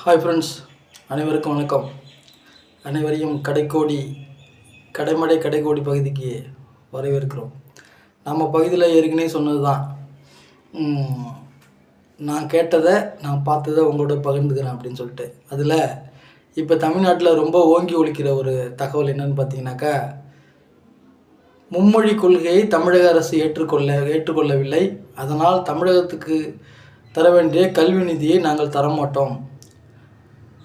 Hi friends அனைவருக்கும் வணக்கம். அனைவரையும் கடைக்கோடி கடைமடை கடைக்கோடி பகுதிக்கு வரவேற்கிறோம். நம்ம பகுதியில் ஏற்கனவே சொன்னது தான் நான் கேட்டதை நான் பார்த்ததை உங்களோட பகிர்ந்துக்கிறேன் அப்படின்னு சொல்லிட்டு. அதில் இப்போ தமிழ்நாட்டில் ரொம்ப ஓங்கி ஒழிக்கிற ஒரு தகவல் என்னன்னு பார்த்தீங்கன்னாக்கா மும்மொழி கொள்கையை தமிழக அரசு ஏற்றுக்கொள்ள ஏற்றுக்கொள்ளவில்லை. அதனால் தமிழகத்துக்கு தர வேண்டிய கல்வி நிதியை நாங்கள் தரமாட்டோம்.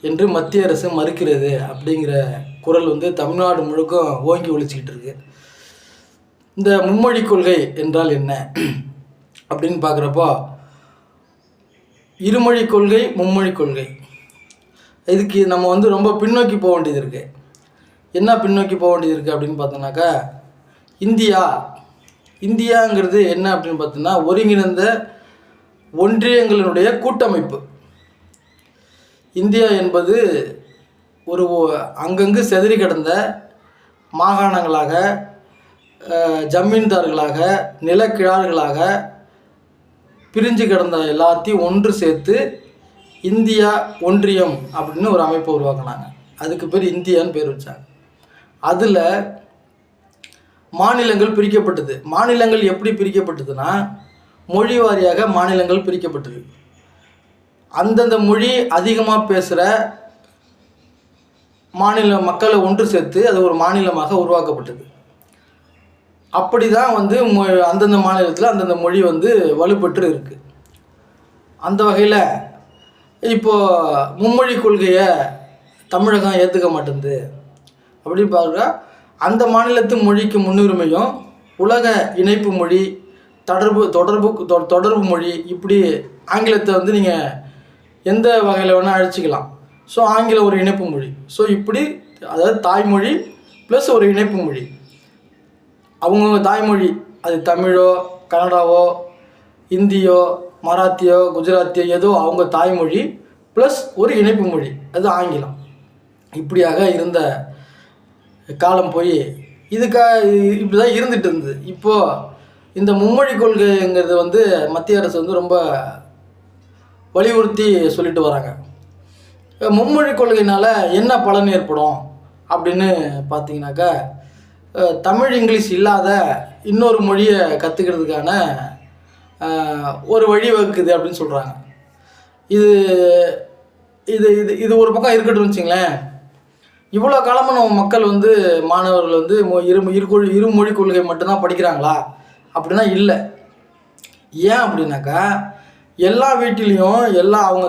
என்று மத்திய அரசு மறுக்கிறது அப்படிங்கிற குரல் வந்து தமிழ்நாடு முழுக்கம் ஓங்கி ஒழிச்சிக்கிட்டு இருக்கு. இந்த மும்மொழி கொள்கை என்றால் என்ன? அப்படின்னு பார்க்குறப்போ இருமொழி கொள்கை மும்மொழி கொள்கை. இதுக்கு நம்ம வந்து ரொம்ப பின்னோக்கி போக வேண்டியது இருக்குது என்ன பின்னோக்கி போக வேண்டியது இருக்குது அப்படின்னு பார்த்தோன்னாக்கா இந்தியா. இந்தியாங்கிறது என்ன அப்படின்னு பார்த்தோன்னா ஒருங்கிணைந்த ஒன்றியங்களினுடைய கூட்டமைப்பு. இந்தியா என்பது ஒரு அங்கங்கு செதறி கிடந்த மாகாணங்களாக ஜமீன்தார்களாக நிலக்கிழார்களாக பிரிஞ்சு கிடந்த எல்லாத்தையும் ஒன்று சேர்த்து இந்தியா ஒன்றியம் அப்படின்னு ஒரு அமைப்பை உருவாக்குனாங்க. அதுக்கு பேர் இந்தியான்னு பேர் வச்சாங்க. அதில் மாநிலங்கள் பிரிக்கப்பட்டது. மாநிலங்கள் எப்படி பிரிக்கப்பட்டதுன்னா மொழி வாரியாக மாநிலங்கள் பிரிக்கப்பட்டது. அந்தந்த மொழி அதிகமாக பேசுகிற மாநில மக்களை ஒன்று சேர்த்து அது ஒரு மாநிலமாக உருவாக்கப்பட்டது. அப்படி தான் வந்து மொ அந்தந்த மாநிலத்தில் அந்தந்த மொழி வந்து வலுப்பெற்று இருக்குது அந்த வகையில் இப்போது மும்மொழி கொள்கையை தமிழகம் ஏற்றுக்க மாட்டேங்குது அப்படின்னு பார்க்குறா அந்த மாநிலத்து மொழிக்கு முன்னுரிமையும் உலக இணைப்பு மொழி தொடர்பு தொடர்பு தொ- தொடர்பு மொழி இப்படி ஆங்கிலத்தை வந்து நீங்கள் எந்த வகையில் வேணால் அழைச்சிக்கலாம். ஸோ ஆங்கிலம் ஒரு இணைப்பு மொழி. ஸோ இப்படி அதாவது தாய்மொழி ப்ளஸ் ஒரு இணைப்பு மொழி. அவங்கவுங்க தாய்மொழி அது தமிழோ கன்னடாவோ இந்தியோ மராத்தியோ குஜராத்தியோ ஏதோ அவங்க தாய்மொழி ப்ளஸ் ஒரு இணைப்பு மொழி. அது ஆங்கிலம். இப்படியாக இருந்த காலம் போய் இதுக்காக இப்படி தான் இருந்துகிட்டு இருந்தது. இப்போது இந்த மும்மொழி கொள்கைங்கிறது வந்து மத்திய அரசு வந்து ரொம்ப வலியுறுத்தி சொல்லிட்டு வராங்க. மும்மொழி கொள்கையினால் என்ன பலன் ஏற்படும் அப்படின்னு பார்த்தீங்கன்னாக்கா தமிழ் இங்கிலீஷ் இல்லாத இன்னொரு மொழியை கற்றுக்கிறதுக்கான ஒரு வழி வகுக்குது அப்படின்னு சொல்கிறாங்க இது இது இது இது ஒரு பக்கம் இருக்கட்டும் வச்சுங்களேன். இவ்வளோ காலமாக நம்ம மக்கள் வந்து மாணவர்கள் வந்து மொ- இரு இருகொழி இருமொழி கொள்கை மட்டும்தான் படிக்கிறாங்களா? அப்படின்னா இல்லை. ஏன் அப்படின்னாக்கா எல்லா வீட்டிலையும் எல்லா அவங்க